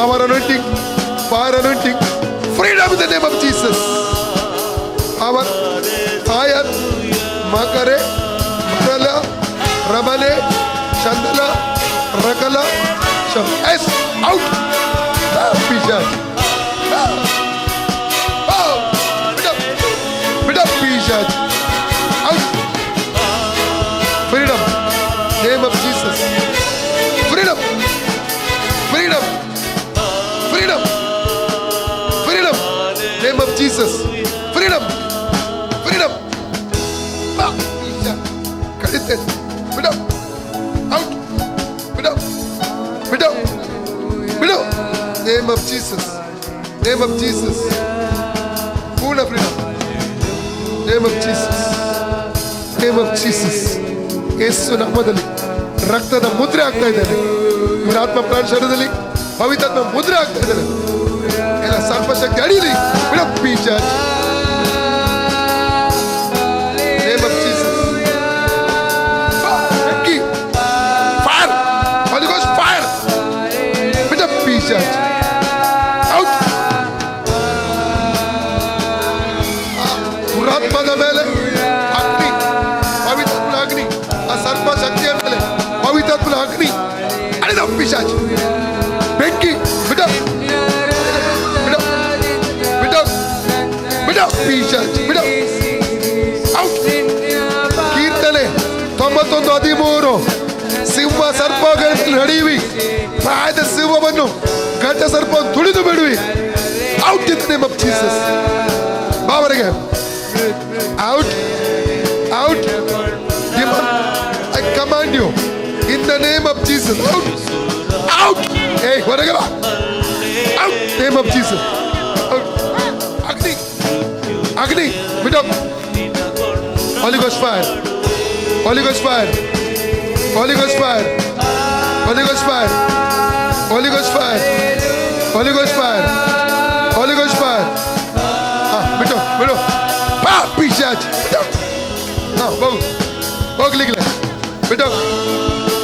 power anointing, power anointing, freedom in the name of Jesus. Our fire, makare, marala, rabale chandala, rakala, sham. S out. Pigeon. Out. Pigeon. Out. name of Jesus. Name of Jesus. Full of freedom. Name of Jesus. ರಕ್ತದ ಮುದ್ರೆ ಆಗ್ತಾ ಇದ್ದಾರೆ ಆತ್ಮ ಪ್ರಾಣ ಶರೀರದಲ್ಲಿ ಪವಿತಾತ್ಮ ಮುದ್ರೆ ಆಗ್ತಾ ಇದ್ದಾರೆ ಎಲ್ಲ ಸರ್ಪಶಕ್ತಿ ಅಡಿಯಲಿ ಬಿಡಪ್ಪ ಒಬ್ಬನ ಮೇಲೆ ಅಗ್ನಿ ಪವಿತೃ ಅಗ್ನಿ ಸರ್ಪ ಶಕ್ತಿ ಅಗ್ನಿ ಪವಿತೃ ಅಗ್ನಿ ಅರೆ ದಪೀಶ ಜ್ ಬೆಕ್ಕಿ ಬಿಡೋ ಬಿಡೋ ಬಿಡೋ ಬಿಡೋ ದಪೀಶ ಬಿಡೋ ಗೀತಲೆ 9113 ಶಿವ ಸರ್ಪ ಗೇಷ ನೆಡಿವಿ ಪ್ರಾಯದ ಶಿವವನ್ನು ಗಟ ಸರ್ಪ ತುಡಿದು ಬಿಡವಿ ಔತ್ತನೆ ಭಕ್ತಿಸ ಬಾಬರೇಗೆ Out. Out. Demon. I command you. In the name of Jesus. Out. Out. Hey, whatever. Out. Name of Jesus. Out. Agni. Agni. Meet up. Holy Ghost fire. Holy Ghost fire. Holy Ghost fire. Holy Ghost fire. Touch ಬಿಟ್ಟೋಗು ಹಾಂ ಹೋಗು ಹೋಗ್ಲಿಕ್ಕಿಲ್ಲ ಬಿಟ್ಟೋಗು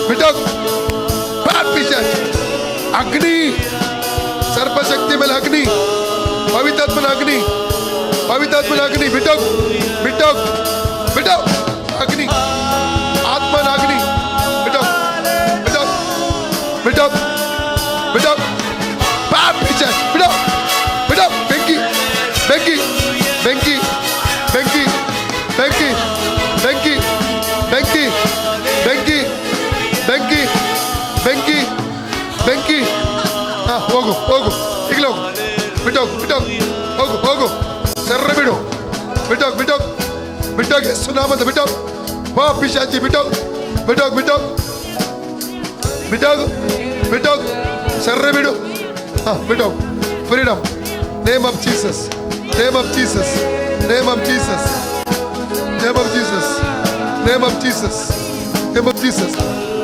ಬಿಟ್ಟೋಗು pot ಪಿಶಾಚ್ ಅಗ್ನಿ ಸರ್ಪಶಕ್ತಿ ಮೇಲೆ ಅಗ್ನಿ ಪವಿತಾತ್ಮನ ಅಗ್ನಿ ಪವಿತಾತ್ಮನ ಅಗ್ನಿ ಬಿಟ್ಟೋಗು ಬಿಟ್ಟೋಗು ಬಿಟ್ಟೋಗು ಅಗ್ನಿ ಆತ್ಮನ ಅಗ್ನಿ ಬಿಟ್ಟೋಗು ಬಿಟ್ಟೋಗು ಬಿಟ್ಟೋಗು ಬಿಟ್ಟೋಗು ಪಾಟ್ ಪಿಶಾಚ್ ಬಿಡೋ ಬಿಡೋ ಬೆಂಕಿ ಬೆಂಕಿ Benki. Ah, poco, poco. Iglo. Poco, poco. Cerre, Va, Ah, Freedom. Name of Jesus. Name of Jesus. Name of Jesus. Name of Jesus. Name of Jesus. Name of Jesus.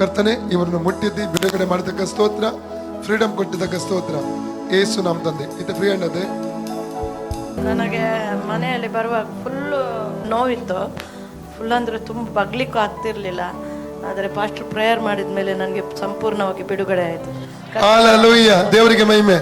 ಕರ್ತನೆ ಇವರನ್ನು ಮುಟ್ಟಿದ್ದಿ ಬಿಡುಗಡೆ ಮಾಡಿದಕ್ಕ ಸ್ತೋತ್ರ ಫ್ರೀಡಮ್ ಕೊಟ್ಟಿದ್ದಕ್ಕ ಸ್ತೋತ್ರ ಏಸು ನಮ್ಮ ತಂದೆ ಇದು ಫ್ರೀ ಅಂಡ್ ಅದೇ ನನಗೆ ಮನೆಯಲ್ಲಿ ಬರುವಾಗ ಫುಲ್ಲು ನೋವಿತ್ತು ಫುಲ್ ಅಂದರೆ ತುಂಬ ಬಗ್ಲಿಕ್ಕೂ ಆಗ್ತಿರ್ಲಿಲ್ಲ ಆದರೆ ಪಾಸ್ಟರ್ ಪ್ರೇಯರ್ ಮಾಡಿದ ಮೇಲೆ ನನಗೆ ಸಂಪೂರ್ಣವಾಗಿ ಬಿಡುಗಡೆ ಆಯಿತು ದೇವರಿಗೆ ಮಹಿಮೆ